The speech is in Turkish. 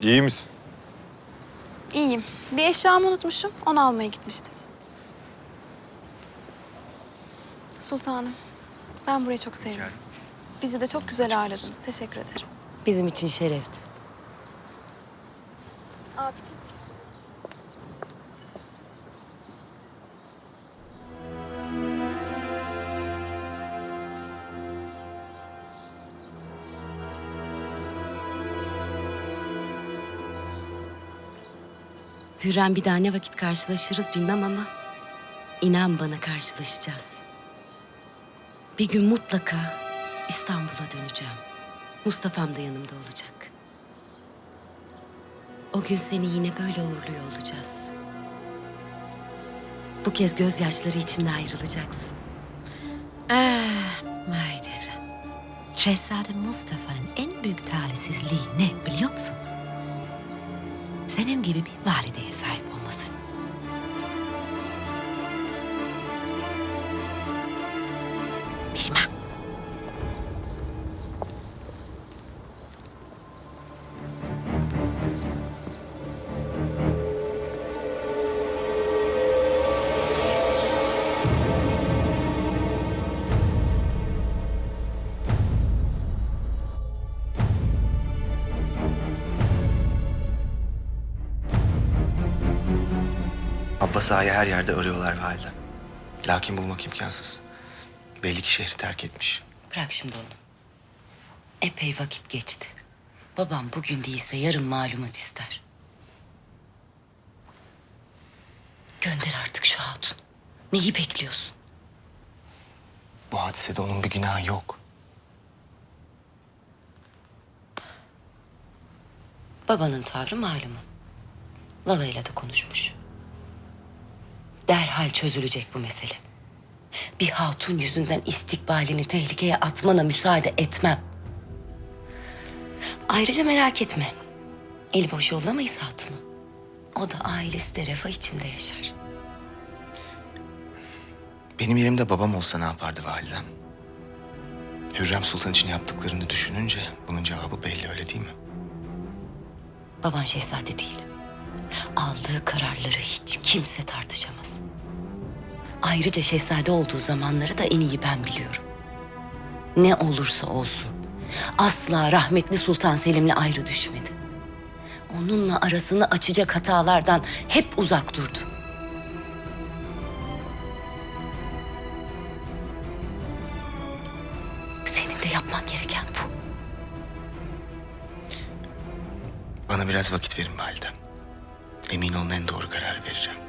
İyi misin? İyiyim. Bir eşyamı unutmuşum. Onu almaya gitmiştim. Sultanım, ben burayı çok sevdim. Gel. Bizi de çok güzel ağırladınız. Teşekkür ederim. Bizim için şerefti. Abicim. Hürrem bir daha ne vakit karşılaşırız bilmem ama... ...inan bana karşılaşacağız. Bir gün mutlaka İstanbul'a döneceğim. Mustafa'm da yanımda olacak. O gün seni yine böyle uğurluyor olacağız. Bu kez gözyaşları içinde ayrılacaksın. Ah, Mahidevran. Şehzade Mustafa'nın en büyük talihsizliği ne biliyor musun? Senin gibi bir valideye sahip olması. Mihrimah. Abbas Ağa'yı her yerde arıyorlar validem. Lakin bulmak imkansız. Belli ki şehri terk etmiş. Bırak şimdi onu. Epey vakit geçti. Babam bugün değilse yarın malumat ister. Gönder artık şu hatun. Neyi bekliyorsun? Bu hadisede onun bir günahı yok. Babanın tavrı malumun. Lala'yla da konuşmuş. Derhal çözülecek bu mesele. Bir hatun yüzünden istikbalini tehlikeye atmana müsaade etmem. Ayrıca merak etme. Eli boş yollamayız hatunu. O da ailesi de refah içinde yaşar. Benim yerimde babam olsa ne yapardı validem? Hürrem Sultan için yaptıklarını düşününce bunun cevabı belli öyle değil mi? Baban şehzade değil. Aldığı kararları hiç kimse tartışamaz. Ayrıca şehzade olduğu zamanları da en iyi ben biliyorum. Ne olursa olsun asla rahmetli Sultan Selim'le ayrı düşmedi. Onunla arasını açacak hatalardan hep uzak durdu. Senin de yapman gereken bu. Bana biraz vakit verin validem. Emin olun en doğru kararı vereceğim.